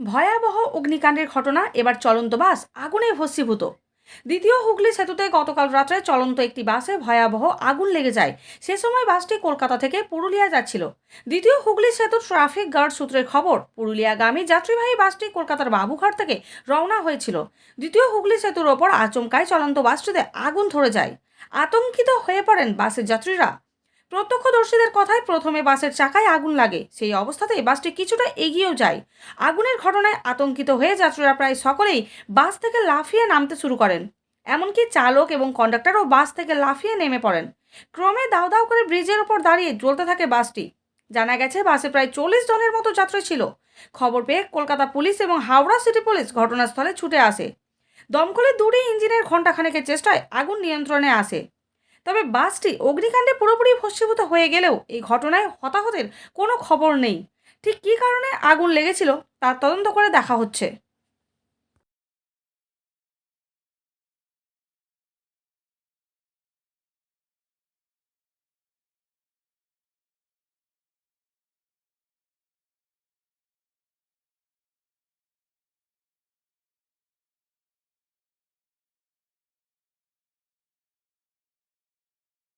ভয়াবহ অগ্নিকাণ্ডের ঘটনা, এবার চলন্ত বাস আগুনে ভস্মীভূত। দ্বিতীয় হুগলি সেতুতে গতকাল রাত্রে চলন্ত একটি বাসে ভয়াবহ আগুন লেগে যায়। সে সময় বাসটি কলকাতা থেকে পুরুলিয়া যাচ্ছিল। দ্বিতীয় হুগলি সেতু ট্রাফিক গার্ড সূত্রের খবর, পুরুলিয়াগামী যাত্রীবাহী বাসটি কলকাতার বাবুঘাট থেকে রওনা হয়েছিল। দ্বিতীয় হুগলি সেতুর ওপর আচমকায় চলন্ত বাসটিতে আগুন ধরে যায়। আতঙ্কিত হয়ে পড়েন বাসের যাত্রীরা। প্রত্যক্ষদর্শীদের কথায় প্রথমে বাসের চাকায় আগুন লাগে। সেই অবস্থাতেই বাসটি কিছুটা এগিয়েও যায়। আগুনের ঘটনায় আতঙ্কিত হয়ে যাত্রীরা প্রায় সকলেই বাস থেকে লাফিয়ে নামতে শুরু করেন। এমনকি চালক এবং কন্ডাক্টরও বাস থেকে লাফিয়ে নেমে পড়েন। ক্রমে দাউ দাউ করে ব্রিজের উপর দাঁড়িয়ে জ্বলতে থাকে বাসটি। জানা গেছে, বাসে প্রায় চল্লিশ জনের মতো যাত্রী ছিল। খবর পেয়ে কলকাতা পুলিশ এবং হাওড়া সিটি পুলিশ ঘটনাস্থলে ছুটে আসে। দমকলের দূরে ইঞ্জিনের ঘণ্টাখানেকের চেষ্টায় আগুন নিয়ন্ত্রণে আসে। তবে বাসটি অগ্নিকাণ্ডে পুরোপুরি ভস্মীভূত হয়ে গেলেও এই ঘটনায় হতাহতের কোনো খবর নেই। ঠিক কী কারণে আগুন লেগেছিল, তার তদন্ত করে দেখা হচ্ছে।